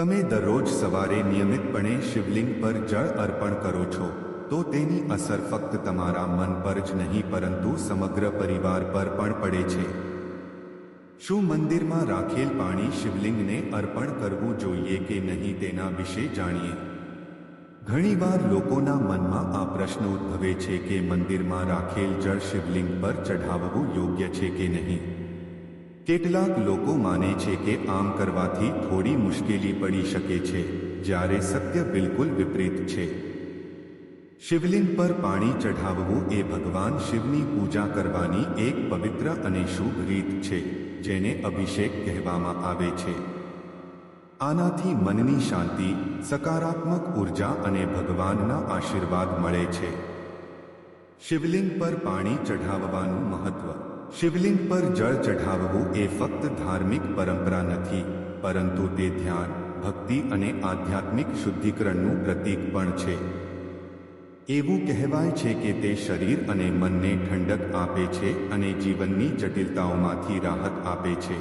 તમે દરરોજ સવારે નિયમિતપણે શિવલિંગ પર જળ અર્પણ કરો છો, તો તેની અસર ફક્ત તમારા મન પર જ નહીં, પરંતુ સમગ્ર પરિવાર પર પણ પડે છે. શું મંદિરમાં રાખેલ પાણી શિવલિંગને અર્પણ કરવું જોઈએ કે નહીં તેના વિશે જાણીએ? ઘણીવાર લોકોના મનમાં આ પ્રશ્ન ઉદ્ભવે છે કે મંદિરમાં રાખેલ જળ શિવલિંગ પર ચઢાવવું યોગ્ય છે કે નહીં? કેટલાક લોકો માને છે કે આમ કરવાથી થોડી મુશ્કેલી પડી શકે છે, જ્યારે સત્ય બિલકુલ વિપરીત છે. શિવલિંગ પર પાણી ચઢાવવું એ ભગવાન શિવની પૂજા કરવાની એક પવિત્ર અને શુભ રીત છે, જેને અભિષેક કહેવામાં આવે છે. આનાથી મનની શાંતિ, સકારાત્મક ઊર્જા અને ભગવાનના આશીર્વાદ મળે છે. શિવલિંગ પર પાણી ચઢાવવાનું મહત્વ શિવલિંગ પર જળ ચઢાવવું એ ફક્ત ધાર્મિક પરંપરા નથી, પરંતુ તે ધ્યાન, ભક્તિ અને આધ્યાત્મિક શુદ્ધિકરણનું પ્રતીક પણ છે. એવું કહેવાય છે કે તે શરીર અને મનને ઠંડક આપે છે અને જીવનની જટિલતાઓમાંથી રાહત આપે છે.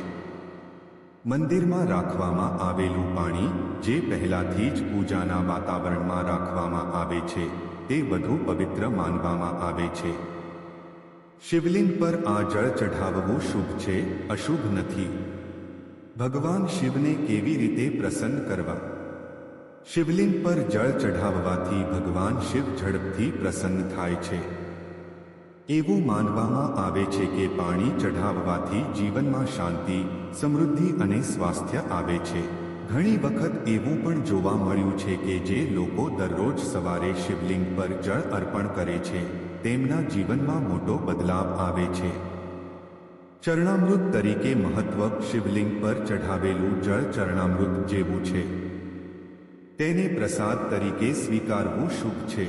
મંદિરમાં રાખવામાં આવેલું પાણી, જે પહેલાથી જ પૂજાના વાતાવરણમાં રાખવામાં આવે છે, તે વધુ પવિત્ર માનવામાં આવે છે. શિવલિંગ પર આ જળ ચઢાવવું શુભ છે, અશુભ નથી. ભગવાન શિવને કેવી રીતે પ્રસન્ન કરવા? શિવલિંગ પર જળ ચઢાવવાથી ભગવાન શિવ ઝડપથી પ્રસન્ન થાય છે. એવું માનવામાં આવે છે કે પાણી ચઢાવવાથી જીવનમાં શાંતિ, સમૃદ્ધિ અને સ્વાસ્થ્ય આવે છે. ઘણી વખત એવું પણ જોવા મળ્યું છે કે જે લોકો દરરોજ સવારે શિવલિંગ પર જળ અર્પણ કરે છે. તેમના જીવનમાં મોટો બદલાવ આવે છે. ચરણામૃત તરીકે મહત્વ શિવલિંગ પર ચઢાવેલું જળ ચરણામૃત જેવું છે. તેને પ્રસાદ તરીકે સ્વીકારવું શુભ છે.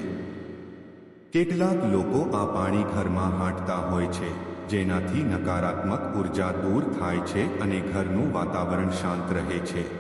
કેટલાક લોકો આ પાણી ઘરમાં હાંટતા હોય છે, જેનાથી નકારાત્મક ઊર્જા દૂર થાય છે અને ઘરનું વાતાવરણ શાંત રહે છે.